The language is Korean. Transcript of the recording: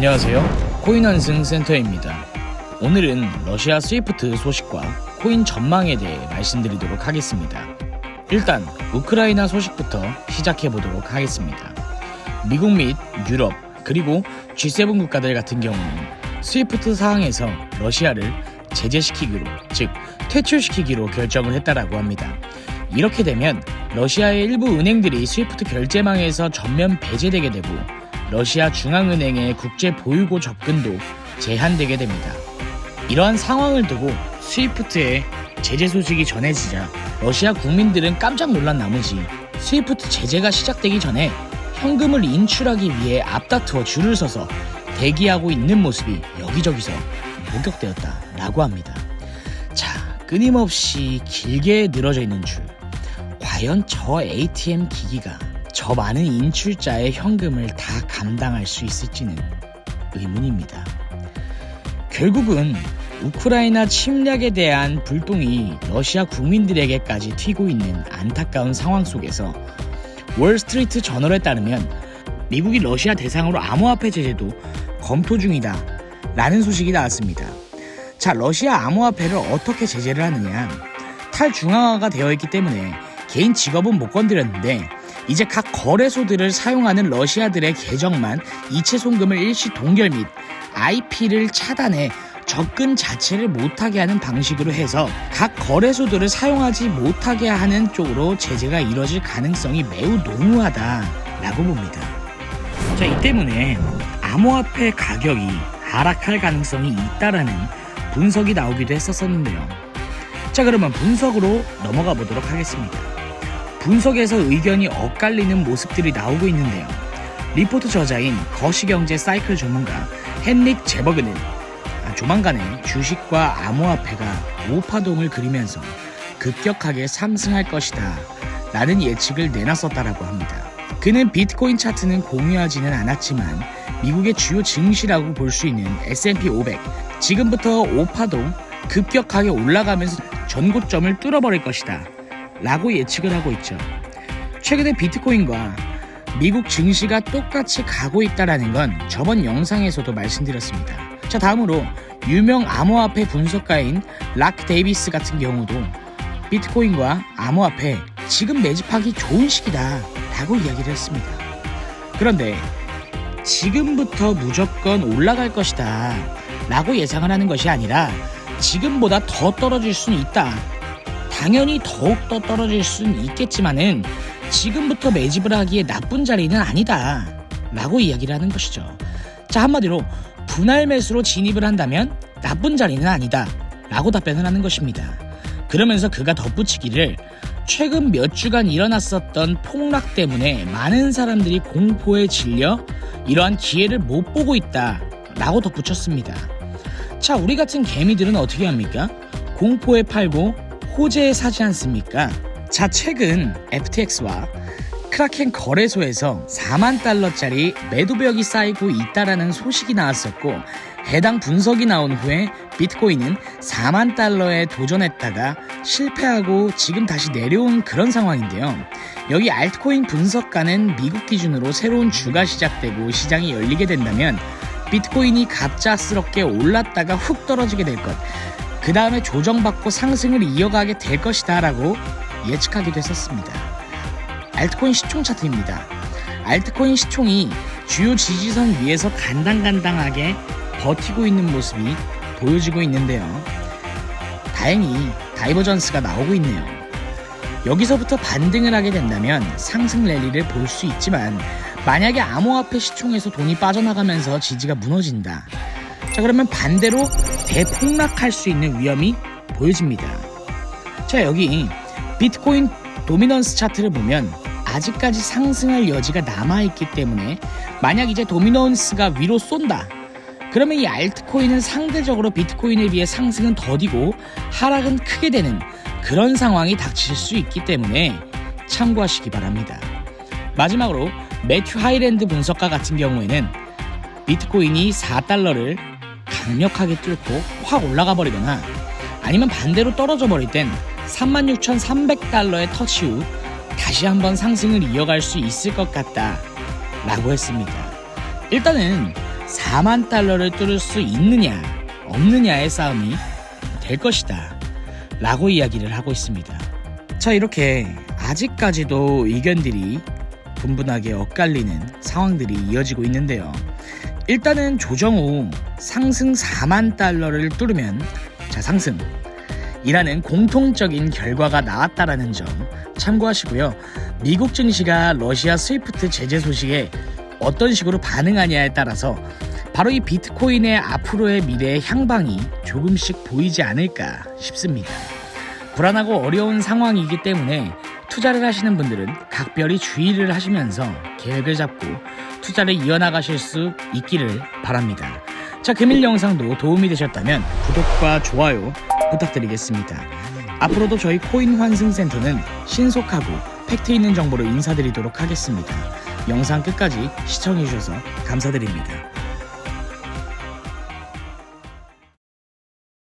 안녕하세요. 코인 환승 센터입니다. 오늘은 러시아 스위프트 소식과 코인 전망에 대해 말씀드리도록 하겠습니다. 일단 우크라이나 소식부터 시작해 보도록 하겠습니다. 미국 및 유럽 그리고 G7 국가들 같은 경우는 스위프트 사항에서 러시아를 제재시키기로 즉 퇴출시키기로 결정을 했다라고 합니다. 이렇게 되면 러시아의 일부 은행들이 스위프트 결제망에서 전면 배제되게 되고 러시아 중앙은행의 국제 보유고 접근도 제한되게 됩니다. 이러한 상황을 두고 스위프트의 제재 소식이 전해지자 러시아 국민들은 깜짝 놀란 나머지 스위프트 제재가 시작되기 전에 현금을 인출하기 위해 앞다투어 줄을 서서 대기하고 있는 모습이 여기저기서 목격되었다라고 합니다. 자, 끊임없이 길게 늘어져 있는 줄. 과연 저 ATM 기기가 저 많은 인출자의 현금을 다 감당할 수 있을지는 의문입니다. 결국은 우크라이나 침략에 대한 불똥이 러시아 국민들에게까지 튀고 있는 안타까운 상황 속에서 월스트리트 저널에 따르면 미국이 러시아 대상으로 암호화폐 제재도 검토 중이다 라는 소식이 나왔습니다. 자, 러시아 암호화폐를 어떻게 제재를 하느냐? 탈중앙화가 되어 있기 때문에 개인 직업은 못 건드렸는데 이제 각 거래소들을 사용하는 러시아들의 계정만 이체 송금을 일시 동결 및 IP를 차단해 접근 자체를 못하게 하는 방식으로 해서 각 거래소들을 사용하지 못하게 하는 쪽으로 제재가 이뤄질 가능성이 매우 농후하다라고 봅니다. 자, 이 때문에 암호화폐 가격이 하락할 가능성이 있다라는 분석이 나오기도 했었었는데요. 자, 그러면 분석으로 넘어가 보도록 하겠습니다. 분석에서 의견이 엇갈리는 모습들이 나오고 있는데요. 리포트 저자인 거시경제 사이클 전문가 헨릭 제버그는 조만간에 주식과 암호화폐가 우파동을 그리면서 급격하게 상승할 것이다 라는 예측을 내놨었다라고 합니다. 그는 비트코인 차트는 공유하지는 않았지만 미국의 주요 증시라고 볼 수 있는 S&P 500 지금부터 오파동 급격하게 올라가면서 전고점을 뚫어버릴 것이다 라고 예측을 하고 있죠. 최근에 비트코인과 미국 증시가 똑같이 가고 있다라는 건 저번 영상에서도 말씀드렸습니다. 자, 다음으로 유명 암호화폐 분석가인 락 데이비스 같은 경우도 비트코인과 암호화폐 지금 매집하기 좋은 시기다 라고 이야기를 했습니다. 그런데 지금부터 무조건 올라갈 것이다 라고 예상을 하는 것이 아니라 지금보다 더 떨어질 수는 있다. 당연히 더욱더 떨어질 수는 있겠지만은 지금부터 매집을 하기에 나쁜 자리는 아니다. 라고 이야기를 하는 것이죠. 자, 한마디로 분할 매수로 진입을 한다면 나쁜 자리는 아니다. 라고 답변을 하는 것입니다. 그러면서 그가 덧붙이기를 최근 몇 주간 일어났었던 폭락 때문에 많은 사람들이 공포에 질려 이러한 기회를 못 보고 있다. 라고 덧붙였습니다. 자, 우리 같은 개미들은 어떻게 합니까? 공포에 팔고 호재에 사지 않습니까? 자, 최근 FTX와 크라켄 거래소에서 4만 달러짜리 매도벽이 쌓이고 있다라는 소식이 나왔었고 해당 분석이 나온 후에 비트코인은 4만 달러에 도전했다가 실패하고 지금 다시 내려온 그런 상황인데요. 여기 알트코인 분석가는 미국 기준으로 새로운 주가 시작되고 시장이 열리게 된다면 비트코인이 갑작스럽게 올랐다가 훅 떨어지게 될 것. 그 다음에 조정받고 상승을 이어가게 될 것이다 라고 예측하기도 했었습니다. 알트코인 시총 차트입니다. 알트코인 시총이 주요 지지선 위에서 간당간당하게 버티고 있는 모습이 보여지고 있는데요. 다행히 다이버전스가 나오고 있네요. 여기서부터 반등을 하게 된다면 상승 랠리를 볼 수 있지만 만약에 암호화폐 시총에서 돈이 빠져나가면서 지지가 무너진다. 자 그러면 반대로 대폭락할 수 있는 위험이 보여집니다. 자 여기 비트코인 도미넌스 차트를 보면 아직까지 상승할 여지가 남아있기 때문에 만약 이제 도미넌스가 위로 쏜다. 그러면 이 알트코인은 상대적으로 비트코인에 비해 상승은 더디고 하락은 크게 되는 그런 상황이 닥칠 수 있기 때문에 참고하시기 바랍니다. 마지막으로 매튜 하이랜드 분석가 같은 경우에는 비트코인이 4달러를 강력하게 뚫고 확 올라가 버리거나 아니면 반대로 떨어져 버릴 땐 36,300달러의 터치 후 다시 한번 상승을 이어갈 수 있을 것 같다 라고 했습니다. 일단은 4만 달러를 뚫을 수 있느냐 없느냐의 싸움이 될 것이다 라고 이야기를 하고 있습니다. 자 이렇게 아직까지도 의견들이 분분하게 엇갈리는 상황들이 이어지고 있는데요. 일단은 조정 후 상승 4만 달러를 뚫으면 자 상승 이라는 공통적인 결과가 나왔다라는 점 참고하시고요. 미국 증시가 러시아 스위프트 제재 소식에 어떤 식으로 반응하냐에 따라서 바로 이 비트코인의 앞으로의 미래의 향방이 조금씩 보이지 않을까 싶습니다. 불안하고 어려운 상황이기 때문에 투자를 하시는 분들은 각별히 주의를 하시면서 계획을 잡고 투자를 이어나가실 수 있기를 바랍니다. 자, 금일 영상도 도움이 되셨다면 구독과 좋아요 부탁드리겠습니다. 앞으로도 저희 코인 환승센터는 신속하고 팩트 있는 정보로 인사드리도록 하겠습니다. 영상 끝까지 시청해주셔서 감사드립니다.